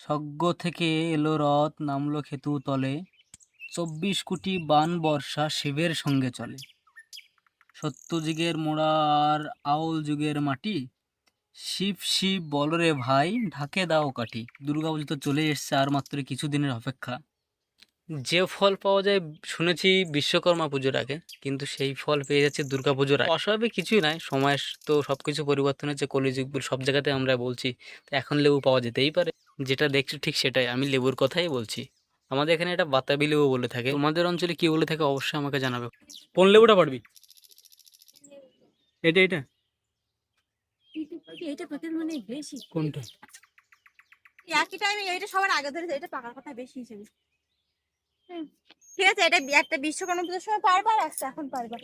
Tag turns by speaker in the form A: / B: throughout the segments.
A: স্বর্গ থেকে এলো রথ, নামলো খেতু তলে। চব্বিশ কোটি বান বর্ষা শিবের সঙ্গে চলে। সত্য যুগের মোড়া আর আউল যুগের মাটি। শিব শিব বলরে ভাই, ঢাকে দাও কাঠি। দুর্গা পুজো তো চলে এসছে আর মাত্র কিছুদিনের অপেক্ষা। যে ফল পাওয়া যায়, শুনেছি বিশ্বকর্মা পুজোর আগে, কিন্তু সেই ফল পেয়ে যাচ্ছে দুর্গা পুজোর আগে। অস্বাভাবিক কিছুই নাই সময়ের তো সব কিছু পরিবর্তন হচ্ছে কলিযুগ, সব জায়গাতে আমরা বলছি তো এখন লেবু পাওয়া যেতেই পারে। যেটা দেখছ ঠিক সেটাই। আমি লেবুর কথাই বলছি। আমাদের এখানে এটা বাতাবি লেবু বলে থাকে। তোমাদের অঞ্চলে কি বলে থাকে অবশ্যই আমাকে জানাবে। কোন লেবুটা পারবি? এটা এটা।
B: পাকার মানে বেশি।
A: কোনটা?
B: একই টাইমে এইটা সবার আগে ধরে এটা পাকার কথা বেশি হিসেবে। ঠিক আছে এটা একটা বিশ্বকর্মা পুজোর সময় পারবা আর একটা এখন পারবা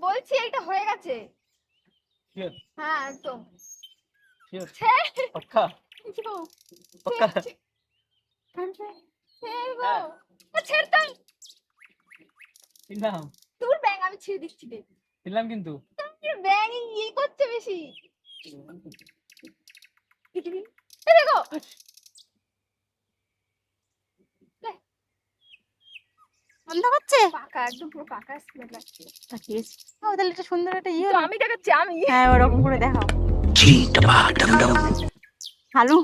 C: বলছি এটা হয়ে গেছে। হ্যাঁ একদম।
A: Sure.
C: ছে,
A: পাক্কা পাক্কা
C: ছে, ছে গো। ও, ছেড়তাম
A: দিলাম
C: তোর ব্যাং আমি ছেড়ে দিচ্ছি রে
A: দিলাম কিন্তু
C: ব্যাং করছে বেশি এই দেখো
B: বন্ধ করছে
C: পাকা একদম পুরো পাকা স্মেল লাগছে
B: ও তাহলে এটা সুন্দর একটা ইয়ে
C: আমি দেখাচ্ছি আমি
B: হ্যাঁ ওরকম করে দেখাও হালু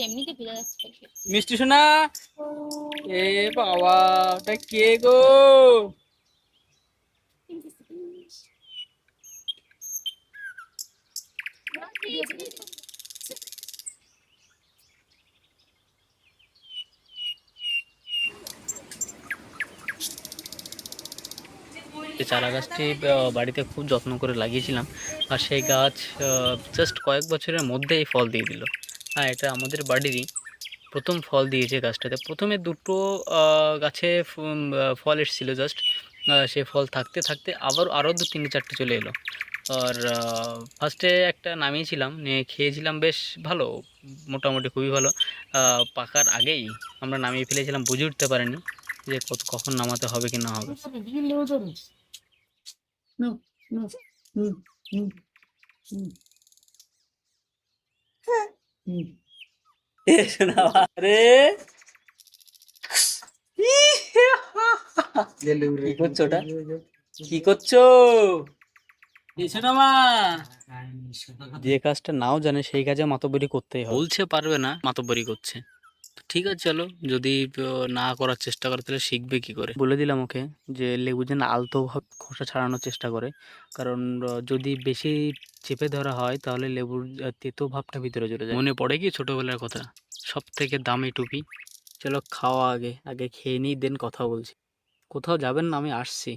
C: এমনিতে পেয়ে যাচ্ছে
A: মিষ্টি সোনা এ বাবা ওটা কে গো? এই চারা গাছটি বাড়িতে খুব যত্ন করে লাগিয়েছিলাম। আর সেই গাছ জাস্ট কয়েক বছরের মধ্যেই ফল দিয়ে দিল। হ্যাঁ এটা আমাদের বাড়িরই প্রথম ফল দিয়েছে গাছটাতে। প্রথমে দুটো গাছে ফল এসেছিল জাস্ট সে ফল থাকতে থাকতে আবার আরও দু, তিনটে, চারটে চলে এলো। আর ফার্স্টে একটা নামিয়েছিলাম, নিয়ে খেয়েছিলাম বেশ ভালো, মোটামুটি খুবই ভালো। পাকার আগেই আমরা নামিয়ে ফেলেছিলাম, বুঝে উঠতে পারিনি যে কত, কখন নামাতে হবে কি না হবে। রে কি করছ ওটা কি করছ এসো না যে কাজটা নাও জানে সেই কাজে মাতব্বরি করতেই হয় বলছে পারবে না মাতব্বরি করছে। ঠিক আছে চলো। যদি না করার চেষ্টা করে তাহলে শিখবে কি করে? বলে দিলাম ওকে যে লেবু যেন আলতো ভাব খোসা ছাড়ানোর চেষ্টা করে। কারণ যদি বেশি চেপে ধরা হয় তাহলে লেবুর তেতো ভাবটা ভিতরে চলে যায়। মনে পড়ে কি ছোটোবেলার কথা? সব থেকে দামি টুপি? চলো খাওয়া আগে। আগে খেয়ে নিই দেন কথা বলছি। কোথাও যাবেন না আমি আসছি।